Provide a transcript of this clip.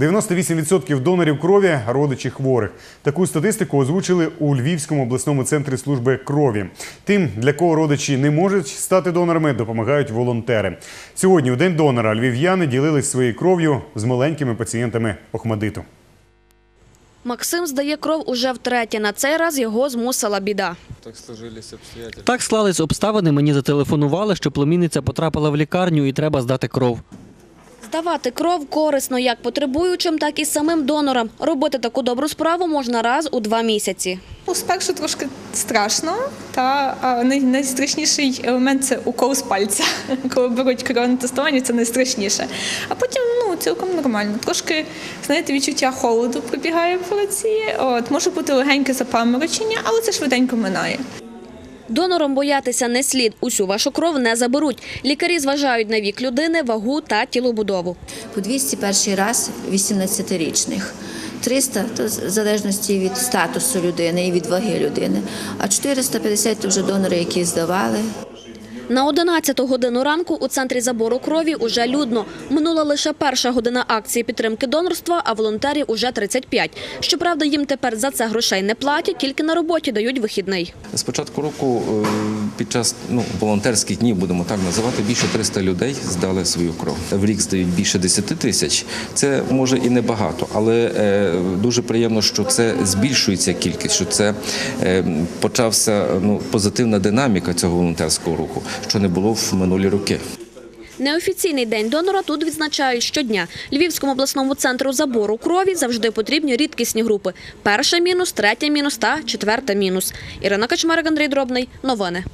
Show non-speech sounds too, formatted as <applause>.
98% донорів крові – родичі хворих. Таку статистику озвучили у Львівському обласному центрі служби крові. Тим, для кого родичі не можуть стати донорами, допомагають волонтери. Сьогодні, у день донора, львів'яни ділились своєю кров'ю з маленькими пацієнтами Охмадиту. Максим здає кров уже втретє. На цей раз його змусила біда. Так сложились обстоятельства. Так склались обставини. Мені зателефонували, що племінниця потрапила в лікарню і треба здати кров. Здавати кров корисно як потребуючим, так і самим донорам. Робити таку добру справу можна раз у два місяці. Ну, спершу трошки страшно, та найстрашніший елемент це укол з пальця. <laughs> Коли беруть кров тестування, це найстрашніше. А потім ну цілком нормально. Трошки знаєте, відчуття холоду прибігає в руці. От може бути легеньке запаморочення, але це швиденько минає. Донором боятися не слід. Усю вашу кров не заберуть. Лікарі зважають на вік людини, вагу та тілобудову. По 200 перший раз 18-річних. 300 – то в залежності від статусу людини і від ваги людини. А 450 – то вже донори, які здавали. На 11 годину ранку у центрі забору крові уже людно. Минула лише перша година акції підтримки донорства, а волонтерів уже 35. Щоправда, їм тепер за це грошей не платять, тільки на роботі дають вихідний. З початку року е, під час ну, волонтерських днів, будемо так називати, більше 300 людей здали свою кров. В рік здають більше 10 тисяч. Це може і небагато, але е, дуже приємно, що це збільшується кількість, що це е, почався ну, позитивна динаміка цього волонтерського руху, що не було в минулі роки. Неофіційний день донора тут відзначають щодня. Львівському обласному центру забору крові завжди потрібні рідкісні групи. Перша мінус, третя мінус та четверта мінус. Ірина Качмарик, Андрій Дробний. Новини.